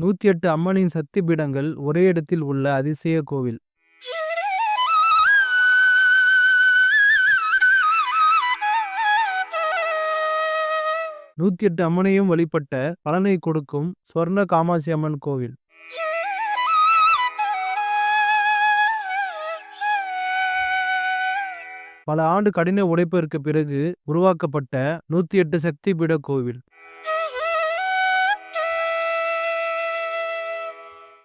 நூத்தி எட்டு அம்மனின் சக்தி பீடங்கள் ஒரே இடத்தில் உள்ள அதிசய கோவில். நூத்தி எட்டு அம்மனையும் வழிபட்ட பலனை கொடுக்கும் ஸ்வர்ண காமாட்சி அம்மன் கோவில். பல ஆண்டு கடின உழைப்பிற்கு பிறகு உருவாக்கப்பட்ட நூத்தி எட்டு சக்தி பீட கோவில்.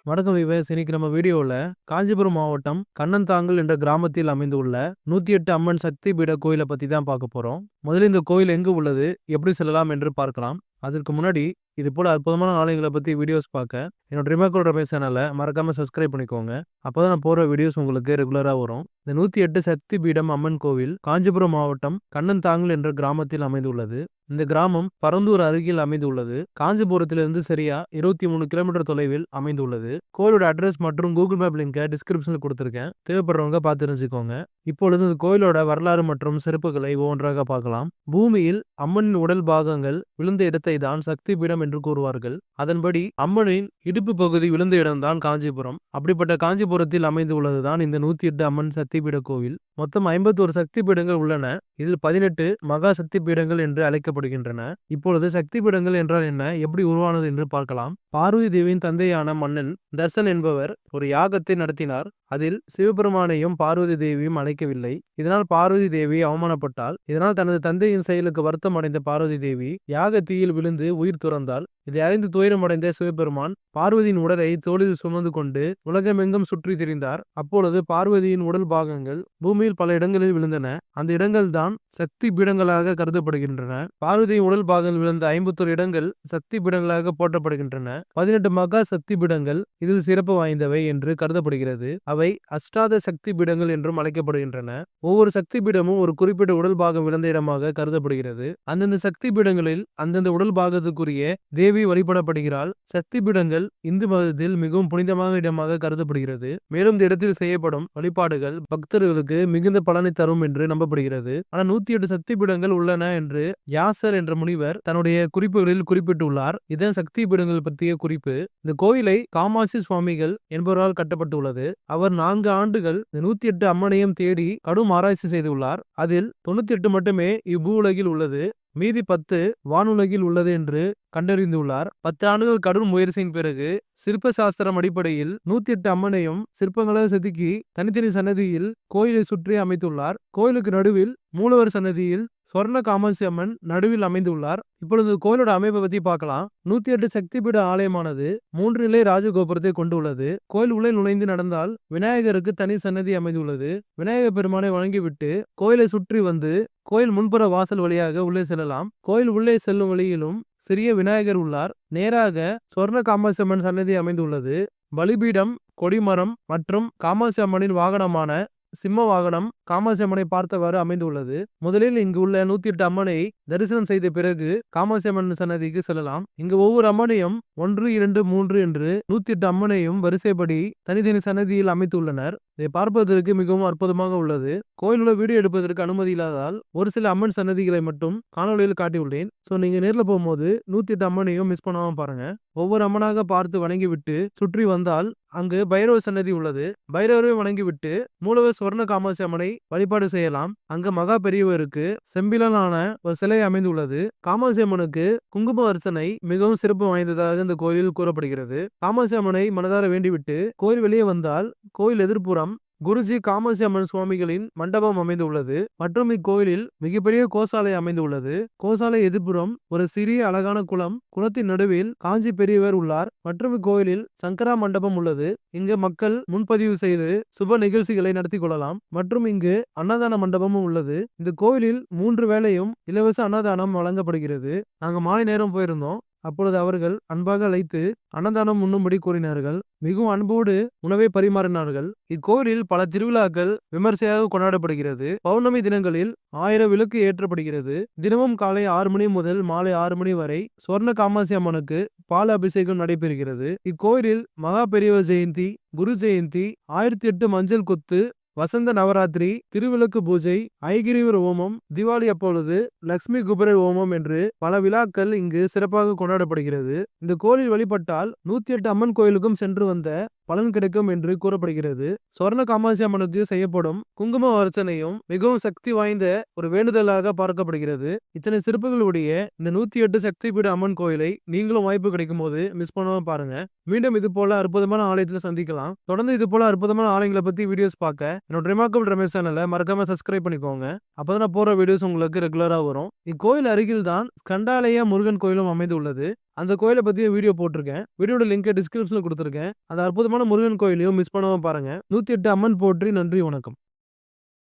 வணக்கம் விவேஸ் இன்னைக்கு நம்ம வீடியோவில் காஞ்சிபுரம் மாவட்டம் கண்ணந்தாங்கல் என்ற கிராமத்தில் அமைந்துள்ள நூத்தி எட்டு அம்மன் சக்தி பீட கோயிலை பத்தி தான் பார்க்க போறோம். முதல்ல இந்த கோயில் எங்கு உள்ளது எப்படி செல்லலாம் என்று பார்க்கலாம். அதற்கு முன்னாடி இது போல அற்புதமான ஆலயங்களை பற்றி வீடியோஸ் பார்க்க என்னோட ரிமோக்கோட ரமேஷ் சேனலை மறக்காமல் சப்ஸ்கிரைப் பண்ணிக்கோங்க. அப்போதான் நான் போகிற வீடியோஸ் உங்களுக்கு ரெகுலராக வரும். இந்த நூற்றி எட்டு சக்தி பீடம் அம்மன் கோவில் காஞ்சிபுரம் மாவட்டம் கண்ணன் தாங்கல் என்ற கிராமத்தில் அமைந்துள்ளது. இந்த கிராமம் பரந்தூர் அருகில் அமைந்துள்ளது. காஞ்சிபுரத்திலிருந்து சரியா இருபத்தி மூணு கிலோமீட்டர் தொலைவில் அமைந்துள்ளது. கோயிலோட அட்ரஸ் மற்றும் கூகுள் மேப் லிங்கை டிஸ்கிரிப்ஷனில் கொடுத்துருக்கேன். தேவைப்படுறவங்க பார்த்து தெரிஞ்சுக்கோங்க. இப்பொழுது இந்த கோயிலோட வரலாறு மற்றும் சிறப்புகளை ஒவ்வொன்றாக பார்க்கலாம். பூமியில் அம்மனின் உடல் பாகங்கள் விழுந்த இடத்தை தான் சக்தி பீடம் என்று கூறுவார்கள். அதன்படி அம்மனின் இடுப்பு பகுதி விழுந்த இடம்தான் காஞ்சிபுரம். அப்படிப்பட்ட காஞ்சிபுரத்தில் அமைந்துள்ளதுதான் இந்த நூத்தி எட்டு அம்மன் சக்திபீட கோவில். மொத்தம் ஐம்பத்தோரு சக்தி பீடங்கள் உள்ளன. இதில் பதினெட்டு மகா சக்தி பீடங்கள் என்று அழைக்கப்படுகின்றன. இப்பொழுது சக்தி பீடங்கள் என்றால் என்ன? எப்படி உருவானது என்று பார்க்கலாம். பார்வதி தேவியின் தந்தையான மன்னன் தர்சன் என்பவர் ஒரு யாகத்தை நடத்தினார். அதில் சிவபெருமானையும் பார்வதி தேவியும் அழைக்கவில்லை. இதனால் பார்வதி தேவி அவமானப்பட்டால் இதனால் தனது தந்தையின் செயலுக்கு வருத்தம் அடைந்த பார்வதி தேவி யாக தீயில் விழுந்து உயிர் துறந்தால் இதை அறிந்து துயரமடைந்த சிவபெருமான் பார்வதியின் உடலை தோளில் சுமந்து கொண்டு உலகமெங்கும் சுற்றி திரிந்தார். அப்பொழுது பார்வதியின் உடல் பாகங்கள் பூமியில் பல இடங்களில் விழுந்தன. அந்த இடங்கள் தான் சக்தி பீடங்களாக கருதப்படுகின்றன. பார்வதியின் உடல் பாகங்கள் விழுந்த ஐம்பத்தொரு இடங்கள் சக்தி பீடங்களாக போற்றப்படுகின்றன. பதினெட்டு மகா சக்தி பீடங்கள் இதில் சிறப்பு வாய்ந்தவை என்று கருதப்படுகிறது. அவை அஷ்டாத சக்தி பீடங்கள் என்றும் அழைக்கப்படுகின்றன. ஒவ்வொரு சக்தி பீடமும் ஒரு குறிப்பிட்ட உடல் பாகம் விழுந்த இடமாக கருதப்படுகிறது. அந்தந்த சக்தி பீடங்களில் அந்தந்த உடல் பாகத்துக்குரிய தேவி வழிபடப்படுகிறாள். சக்தி பீடங்கள் இந்து மதத்தில் மிகவும் புனிதமான இடமாக கருதப்படுகிறது. மேலும் இந்த இடத்தில் செய்யப்படும் வழிபாடுகள் பக்தர்களுக்கு மிகுந்த பலனை தரும் என்று நம்பப்படுகிறது. ஆனால் நூத்தி எட்டு சக்தி பீடங்கள் உள்ளன என்று யாசர் என்ற முனிவர் தன்னுடைய குறிப்புகளில் குறிப்பிட்டுள்ளார். இதன் சக்தி பீடங்கள் பற்றிய குறிப்பு இந்த கோயிலை காமாசி சுவாமிகள் என்பவரால் கட்டப்பட்டுள்ளது. அவர் நான்கு ஆண்டுகள் நூத்தி எட்டு அம்மனையும் தேடி கடும் ஆராய்ச்சி செய்துள்ளார். அதில் தொண்ணூத்தி எட்டு மட்டுமே இவ்பூ உலகில் உள்ளது. மீதி பத்து வானுலகில் உள்ளது என்று கண்டறிந்துள்ளார். பத்து ஆண்டுகள் கடும் முயற்சியின் பிறகு சிற்ப சாஸ்திரம் அடிப்படையில் நூத்தி எட்டு அம்மனையும் சிற்பங்களை செதுக்கி தனித்தனி சன்னதியில் கோயிலை சுற்றி அமைத்துள்ளார். கோயிலுக்கு நடுவில் மூலவர் சன்னதியில் சொர்ண காமாட்சி அம்மன் நடுவில் அமைந்துள்ளார். இப்பொழுது கோயிலோட அமைப்பை பத்தி பார்க்கலாம். நூத்தி எட்டு சக்தி பீட ஆலயமானது மூன்று நிலை ராஜகோபுரத்தை கொண்டுள்ளது. கோயில் உள்ளே நுழைந்து நடந்தால் விநாயகருக்கு தனி சன்னதி அமைந்துள்ளது. விநாயகர் பெருமானை வழங்கிவிட்டு கோயிலை சுற்றி வந்து கோயில் முன்புற வாசல் வழியாக உள்ளே செல்லலாம். கோயில் உள்ளே செல்லும் வழியிலும் சிறிய விநாயகர் உள்ளார். நேராக சொர்ண காமாட்சி அம்மன் சன்னதி அமைந்துள்ளது. பலிபீடம் கொடிமரம் மற்றும் காமாட்சி அம்மனின் வாகனமான சிம்ம வாகனம் காமாசி அம்மனை பார்த்தவாறு அமைந்துள்ளது. முதலில் இங்கு உள்ள நூத்தி எட்டு அம்மனை தரிசனம் செய்த பிறகு காமாசி அம்மன் சன்னதிக்கு செல்லலாம். இங்கு ஒவ்வொரு அம்மனையும் ஒன்று இரண்டு மூன்று என்று நூத்தி எட்டு அம்மனையும் வரிசைப்படி தனித்தனி சன்னதியில் அமைத்துள்ளனர். இதை பார்ப்பதற்கு மிகவும் அற்புதமாக உள்ளது. கோயிலுள்ள வீடியோ எடுப்பதற்கு அனுமதி இல்லாததால் ஒரு சில அம்மன் சன்னதிகளை மட்டும் காணொலியில் காட்டியுள்ளேன். ஸோ நீங்க நேரில் போகும்போது நூத்தி எட்டு அம்மனையும் மிஸ் பண்ணாம பாருங்க. ஒவ்வொரு அம்மனாக பார்த்து வணங்கிவிட்டு சுற்றி வந்தால் அங்கு பைரவ சன்னதி உள்ளது. பைரவரை வணங்கிவிட்டு மூலவர் சுவர்ண காமாசி அம்மனை வழிபாடு செய்யலாம். அங்கு மகா பெரியவருக்கு செம்பிலனான ஒரு சிலை அமைந்துள்ளது. காமாசி அம்மனுக்கு குங்கும அர்ச்சனை மிகவும் சிறப்பு வாய்ந்ததாக இந்த கோயிலில் கூறப்படுகிறது. காமாசி அம்மனை மனதார வேண்டிவிட்டு கோயில் வெளியே வந்தால் கோயில் எதிர்ப்புறம் குருஜி காமசி அம்மன் சுவாமிகளின் மண்டபம் அமைந்துள்ளது. மற்றும் இக்கோயிலில் மிகப்பெரிய கோசாலை அமைந்துள்ளது. கோசாலை எதிர்ப்புறம் ஒரு சிறிய அழகான குளம் குளத்தின் நடுவில் காஞ்சி பெரியவர் உள்ளார். மற்றும் இக்கோயிலில் சங்கரா மண்டபம் உள்ளது. இங்கு மக்கள் முன்பதிவு செய்து சுப நிகழ்ச்சிகளை நடத்தி கொள்ளலாம். மற்றும் இங்கு அன்னதான மண்டபமும் உள்ளது. இந்த கோயிலில் மூன்று வேளையும் இலவச அன்னதானம் வழங்கப்படுகிறது. நாங்க மாலை நேரம் போயிருந்தோம். அப்பொழுது அவர்கள் அன்பாக அழைத்து அன்னதானம் உண்ணும்படி கூறினார்கள். மிகவும் அன்போடு உணவை பரிமாறினார்கள். இக்கோயிலில் பல திருவிழாக்கள் விமர்சையாக கொண்டாடப்படுகிறது. பௌர்ணமி தினங்களில் ஆயிரம் விளக்கு ஏற்றப்படுகிறது. தினமும் காலை ஆறு மணி முதல் மாலை ஆறு மணி வரை சொர்ண காமாசி அம்மனுக்கு பால் அபிஷேகம் நடைபெறுகிறது. இக்கோயிலில் மகா பெரியவர் ஜெயந்தி குரு ஜெயந்தி ஆயிரத்தி எட்டு மஞ்சள் கொத்து வசந்த நவராத்திரி திருவிளக்கு பூஜை ஐகிரிவர் ஓமம் திவாலி அப்பொழுது லக்ஷ்மி குபேர ஓமம் என்று பல விழாக்கள் இங்கு சிறப்பாக கொண்டாடப்படுகிறது. இந்த கோயில் வழிபட்டால் நூத்தி எட்டு அம்மன் கோயிலுக்கும் சென்று வந்த பலன் கிடைக்கும் என்று கூறப்படுகிறது. சொர்ண காமாட்சி அம்மனுக்கு செய்யப்படும் குங்கும அர்ச்சனையும் மிகவும் சக்தி வாய்ந்த ஒரு வேண்டுதலாக பார்க்கப்படுகிறது. இத்தனை சிறப்புகளுடைய இந்த நூத்தி எட்டு சக்தி பீட அம்மன் கோயிலை நீங்களும் வாய்ப்பு கிடைக்கும் போது மிஸ் பண்ணாம பாருங்க. மீண்டும் இது போல அற்புதமான ஆலயத்துல சந்திக்கலாம். தொடர்ந்து இது போல அற்புதமான ஆலயங்களை பத்தி வீடியோஸ் பார்க்க என்னோட ரிமார்க்கபிள் ரமேஷ் சேனலை மறக்காம சப்ஸ்கிரைப் பண்ணிக்கோங்க. அப்பதான் போற வீடியோஸ் உங்களுக்கு ரெகுலரா வரும். இக்கோயில் அருகில் தான் ஸ்கண்டாலய முருகன் கோயிலும் அமைந்துள்ளது. அந்த கோயிலை பற்றியும் வீடியோ போட்டிருக்கேன். வீடியோட லிங்க் டிஸ்கிரிப்ஷனில் கொடுத்துருக்கேன். அந்த அற்புதமான முருகன் கோயிலையும் மிஸ் பண்ணாமல் பாருங்கள் நூற்றி எட்டு அம்மன் போற்றி நன்றி வணக்கம்.